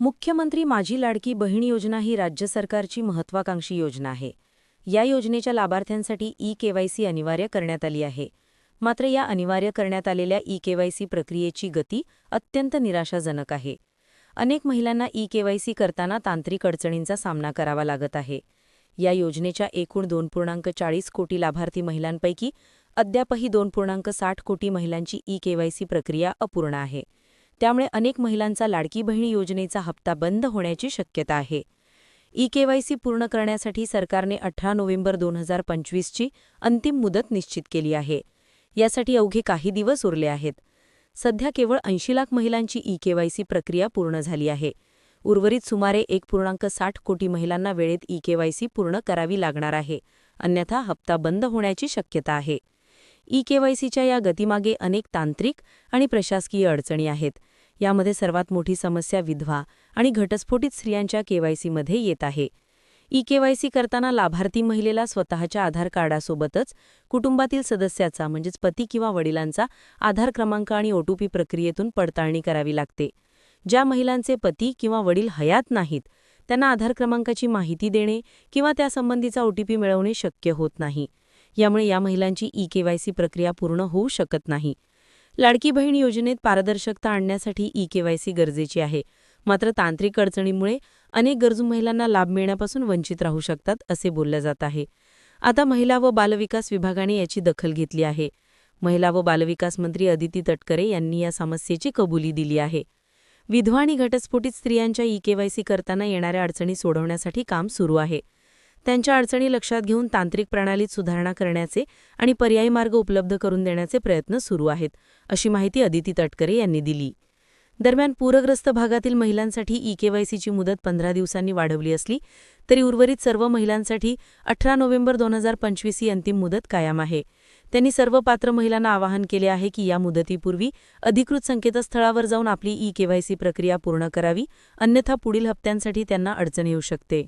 मुख्यमंत्री माझी लाडकी बहीण योजना ही राज्य सरकारची महत्वाकांक्षी योजना आहे. या योजनेच्या लाभार्थ्यांसाठी ई केवायसी अनिवार्य करण्यात आली आहे. मात्र या अनिवार्य करण्यात आलेल्या ई केवायसी प्रक्रियेची गती अत्यंत निराशाजनक आहे. अनेक महिलांना ई केवायसी करताना तांत्रिक अडचणींचा सामना करावा लागत आहे. या योजनेच्या एकूण दोन पूर्णांक चाळीस कोटी लाभार्थी महिलांपैकी अद्यापही दोन पूर्णांक साठ कोटी महिलांची ई केवायसी प्रक्रिया अपूर्ण आहे. त्यामुळे अनेक महिलांचा लाडकी बहिणी योजनेचा हप्ता बंद होण्याची शक्यता आहे. ई केवायसी पूर्ण करण्यासाठी सरकारने अठरा नोव्हेंबर दोन हजार पंचवीसची अंतिम मुदत निश्चित केली आहे. यासाठी अवघे काही दिवस उरले आहेत. सध्या केवळ ऐंशी लाख महिलांची ई केवायसी प्रक्रिया पूर्ण झाली आहे. उर्वरित सुमारे एक पूर्णांक साठ कोटी महिलांना वेळेत ई केवायसी पूर्ण करावी लागणार आहे. अन्यथा हप्ता बंद होण्याची शक्यता आहे. ई केवायसीच्या या गतीमागे अनेक तांत्रिक आणि प्रशासकीय अडचणी आहेत. यामध्ये सर्वात मोठी समस्या विधवा आणि घटस्फोटित स्त्रियांच्या केवायसीमध्ये येत आहे. ई केवायसी करताना लाभार्थी महिलेला स्वतःच्या आधार कार्डासोबतच कुटुंबातील सदस्याचा म्हणजेच पती किंवा वडिलांचा आधार क्रमांक आणि ओटीपी प्रक्रियेतून पडताळणी करावी लागते. ज्या महिलांचे पती किंवा वडील हयात नाहीत त्यांना आधार क्रमांकाची माहिती देणे किंवा त्यासंबंधीचा ओटीपी मिळवणे शक्य होत नाही. यामुळे या महिलांची ई केवायसी प्रक्रिया पूर्ण होऊ शकत नाही. लाडकी बहीण योजनेत पारदर्शकता आणण्यासाठी ई केवायसी गरजेची आहे. मात्र तांत्रिक अडचणीमुळे अनेक गरजू महिलांना लाभ मिळण्यापासून वंचित राहू शकतात असे बोललं जात आहे. आता महिला व बालविकास विभागाने याची दखल घेतली आहे. महिला व बालविकास मंत्री अदिती तटकरे यांनी या समस्येची कबुली दिली आहे. विधवा आणि घटस्फोटित स्त्रियांच्या ई केवायसी करताना येणाऱ्या अडचणी सोडवण्यासाठी काम सुरू आहे. त्यांच्या अडचणी लक्षात घेऊन तांत्रिक प्रणालीत सुधारणा करण्याचे आणि पर्यायी मार्ग उपलब्ध करून देण्याचे प्रयत्न सुरू आहेत अशी माहिती अदिती तटकरे यांनी दिली. दरम्यान पूरग्रस्त भागातील महिलांसाठी ई केवायसीची मुदत पंधरा दिवसांनी वाढवली असली तरी उर्वरित सर्व महिलांसाठी अठरा नोव्हेंबर दोन हजार पंचवीस ही अंतिम मुदत कायम आहे. त्यांनी सर्व पात्र महिलांना आवाहन केले आहे की या मुदतीपूर्वी अधिकृत संकेतस्थळावर जाऊन आपली ई केवायसी प्रक्रिया पूर्ण करावी अन्यथा पुढील हप्त्यांसाठी त्यांना अडचण येऊ शकते.